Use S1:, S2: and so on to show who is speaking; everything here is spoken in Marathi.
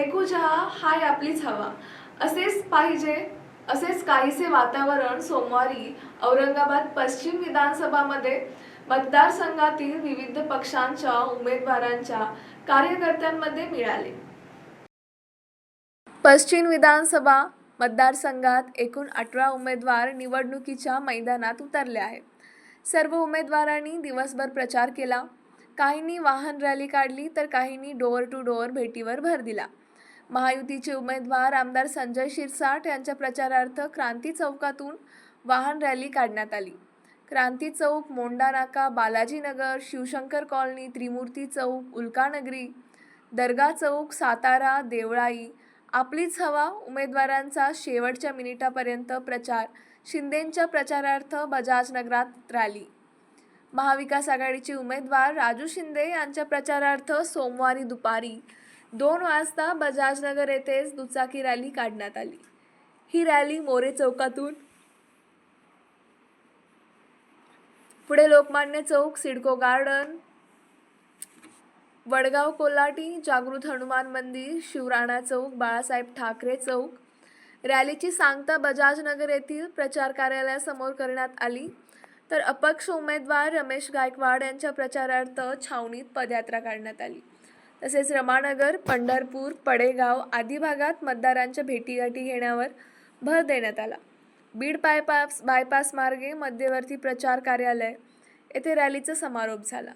S1: एकूजा हाय आपलीच हवा. असेच पाहिजे असेच काहीसे वातावरण सोमवारी औरंगाबाद पश्चिम विधानसभामध्ये मतदारसंघातील विविध पक्षांच्या उमेदवारांच्या कार्यकर्त्यांमध्ये मिळाले. पश्चिम विधानसभा मतदारसंघात एकूण अठरा उमेदवार निवडणुकीच्या मैदानात उतरले आहेत. सर्व उमेदवारांनी दिवसभर प्रचार केला. काहींनी वाहन रॅली काढली तर काहींनी डोअर टू डोअर भेटीवर भर दिला. महायुतीचे उमेदवार आमदार संजय शिरसाट यांच्या प्रचारार्थ क्रांती चौकातून वाहन रॅली काढण्यात आली. क्रांती चौक मोंडा नाका बालाजीनगर शिवशंकर कॉलनी त्रिमूर्ती चौक उल्कानगरी दर्गा चौक सातारा देवळाई आपलीच हवा उमेदवारांचा शेवटच्या मिनिटापर्यंत प्रचार शिंदेंच्या प्रचारार्थ बजाजनगरात रॅली. महाविकास आघाडीचे उमेदवार राजू शिंदे यांच्या प्रचारार्थ सोमवारी दुपारी दोन वाजता बजाजनगर येथेच दुचाकी रॅली काढण्यात आली. ही रॅली मोरे चौकातून पुढे लोकमान्य चौक सिडको गार्डन वडगाव कोल्हाटी जागृत हनुमान मंदिर शिवराणा चौक बाळासाहेब ठाकरे चौक. रॅलीची सांगता बजाजनगर येथील प्रचार कार्यालयासमोर करण्यात आली. तर अपक्ष उमेदवार रमेश गायकवाड यांच्या प्रचारार्थ छावणीत पदयात्रा काढण्यात आली. तसेच रमानगर पंढरपूर पडेगाव आदी भागात मतदारांच्या भेटीगाठी घेण्यावर भर देण्यात आला. बीड बायपास बायपास मार्गे मध्यवर्ती प्रचार कार्यालय येथे रॅलीचा समारोप झाला.